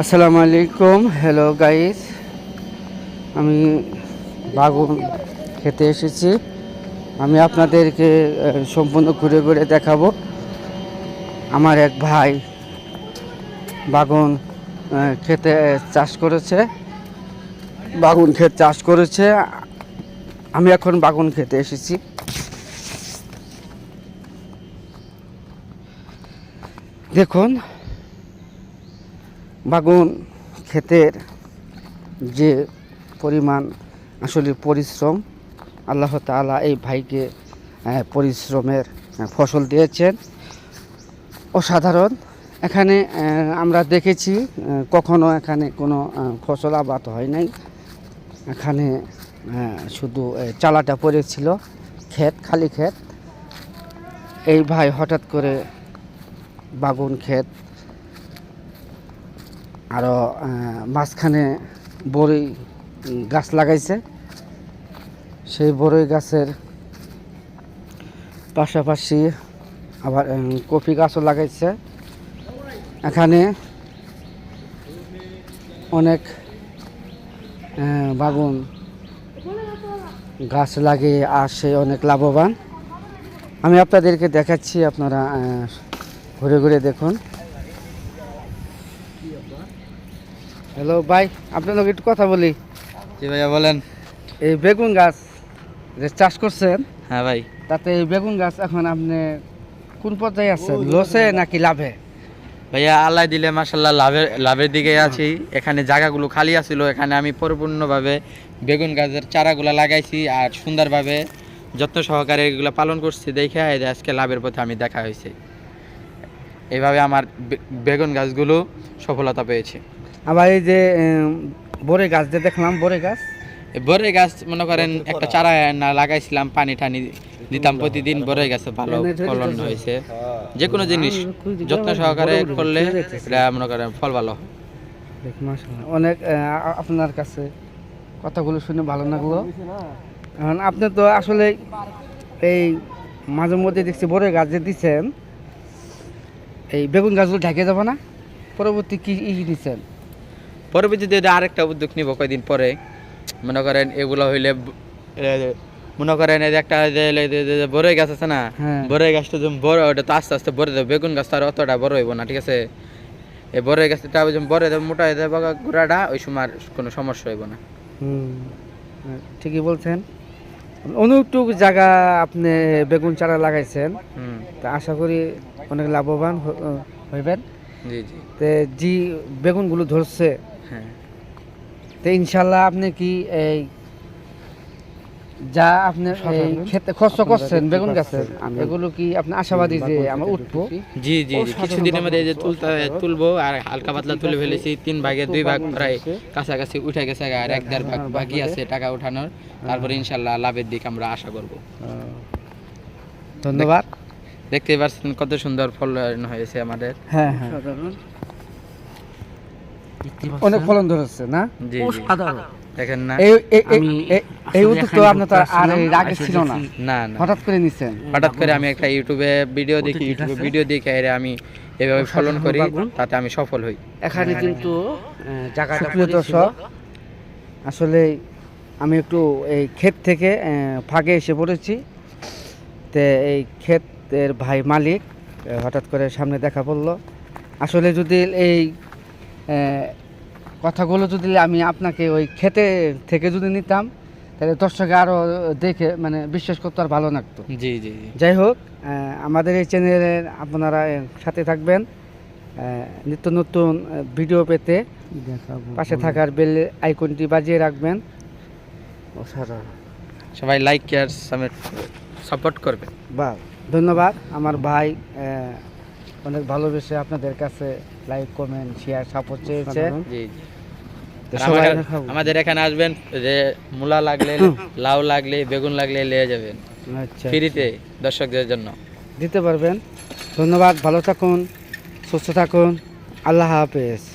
আসসালামু আলাইকুম। Hello guys আমি বাগুন খেতে এসেছি। আমি আপনাদেরকে সম্পূর্ণ ঘুরে ঘুরে দেখাবো। আমার এক ভাই বাগুন খেতে চাষ করেছে। বাগুন ক্ষেত চাষ করেছে। আমি এখন বাগুন খেতে এসেছি। দেখুন বাগুন ক্ষেতের যে পরিমাণ আসলে পরিশ্রম, আল্লাহ তাআলা এই ভাইকে পরিশ্রমের ফসল দিয়েছেন। অসাধারণ। এখানে আমরা দেখেছি কখনো এখানে কোনো ফসল আবাদ হয় নাই। এখানে শুধু চালাটা পড়েছিল, ক্ষেত, খালি ক্ষেত। এই ভাই হঠাৎ করে বাগুন ক্ষেত আরও মাঝখানে বড়ই গাছ লাগাইছে। সেই বড়ই গাছের পাশাপাশি আবার কফি গাছও লাগাইছে। এখানে অনেক বাগুন গাছ লাগিয়ে আসে, অনেক লাভবান। আমি আপনাদেরকে দেখাচ্ছি, আপনারা ঘুরে ঘুরে দেখুন। হ্যালো ভাই আপনার লোক একটু কথা বলি। জি ভাইয়া বলেন। এই বেগুন গাছ যে চাষ করছেন হ্যাঁ ভাই। তাতে এই বেগুন গাছ এখন আপনি কোন পর্যায়ে আছেন? লসে নাকি লাভে? ভাইয়া আল্লাহ দিলে মাসাল্লাহ লাভের লাভের দিকে আছি। এখানে জায়গাগুলো খালি আছিল এখানে আমি পরিপূর্ণভাবে বেগুন গাছের চারাগুলো লাগাইছি আর সুন্দরভাবে যত্ন সহকারে এগুলো পালন করছি। দেখে আজকে লাভের পথে আমি দেখা হয়েছে। এইভাবে আমার বেগুন গাছগুলো সফলতা পেয়েছে। আবার এই যে বড়ে গাছ যে দেখলাম বড়ে গাছ? বরে গাছ মনে করেন একটা চারা না লাগাইছিলাম পানি টানি দিতাম প্রতিদিন বরে গাছে ভালো ফলন হয়েছে। যে কোনো জিনিস যত্ন সহকারে করলে এটা মনে করেন ফল ভালো। অনেক আপনার কাছে কথাগুলো শুনে ভালো লাগল। এখন আপনি তো আসলে এই মাঝে মধ্যে দেখছি বড় গাছ যে দিচ্ছেন এই বেগুন গাছগুলো ঢেকে যাবে না পরবর্তী কি ই দিচ্ছেন পরবর্তীতে যদি আরেকটা উদ্যোগ নিব কয়দিন পরে মনে করেন এগুলো হইলে মনে করেন এই যে একটা বড়ই গাছ আছে না হ্যাঁ। বড়ই গাছটা যখন বড় ওটা তো আস্তে আস্তে বড় দেবে বেগুন গাছটা আর অতটা বড় হইব না ঠিক আছে এই বড়ই গাছটা যখন বড় দেবে মোটা হয়ে যাবে গোড়াটা ওই সময় কোনো সমস্যা হইব না হুম হ্যাঁ, ঠিকই বলছেন অনেকটুকু জায়গা আপনি বেগুন চারা লাগাইছেন তা আশা করি অনেক লাভবান হইবেন। জি জি। তে জি বেগুনগুলো ধরছে। হ্যাঁ। তো ইনশাল্লাহ আপনি কি এই যা আপনি খেতে খরচ করছেন বেগুন গাছের এগুলো কি আপনি আশাবাদী যে আমরা উঠবো? জি জি কিছুদিনের মধ্যে এই যে তুলতে তুলবো আর হালকা পাতলা তুলে ফেলেছি তিন ভাগে দুই ভাগ প্রায় কাছাকাছি উঠে গেছে আর এক দেড় ভাগ বাকি আছে টাকা উঠানোর। তারপরে ইনশাল্লাহ লাভের দিক আমরা আশা করব। ধন্যবাদ। দেখতেই পাচ্ছেন কত সুন্দর ফলন হয়েছে আমাদের। হ্যাঁ হ্যাঁ। অনেক ফলন ধরেছে না? জি দেখেন না এই এই- এই- এই- এই উদ্যোগ তো আপনার তো আর আগে ছিল না। না না। হঠাৎ করে নিছেন? হঠাৎ করে আমি একটা ইউটিউবে ভিডিও দেখি ইউটিউবে ভিডিও দেখে এর আমি এভাবে ফলন করি তাতে আমি সফল হই। এখানে কিন্তু সুপ্রিয় দর্শক আসলে আমি একটু এই ক্ষেত থেকে আহ, ফাঁকে এসে পড়েছি। তে এই ক্ষেতের ভাই মালিক হঠাৎ করে সামনে দেখা পড়ল। আসলে যদি এই কথাগুলো যদি আমি আপনাকে ওই খেতে থেকে যদি নিতাম তাহলে দর্শকে আরও দেখে মানে বিশ্বাস করতে আর ভালো লাগতো। জি জি যাই হোক আমাদের এই চ্যানেলের আপনারা সাথে থাকবেন। নিত্য নতুন ভিডিও পেতে পাশে থাকার বেল আইকনটি বাজিয়ে রাখবেন। সবাই লাইক কেয়ার সাপোর্ট করবে বা ধন্যবাদ। আমার ভাই আহ, অনেক ভালোবেসে আপনাদের কাছে লাইক কমেন্ট শেয়ার সাপোর্ট চেয়েছে। জি জি। তো আর সবাই আমাদের- আমাদের এখানে আসবেন যে মূলা লাগলে লাউ লাগলে বেগুন লাগলে নিয়ে যাবেন। আচ্ছা। ফ্রিতে দর্শকদের জন্য। দিতে পারবেন। ধন্যবাদ। ভালো থাকুন সুস্থ থাকুন। আল্লাহ হাফেজ।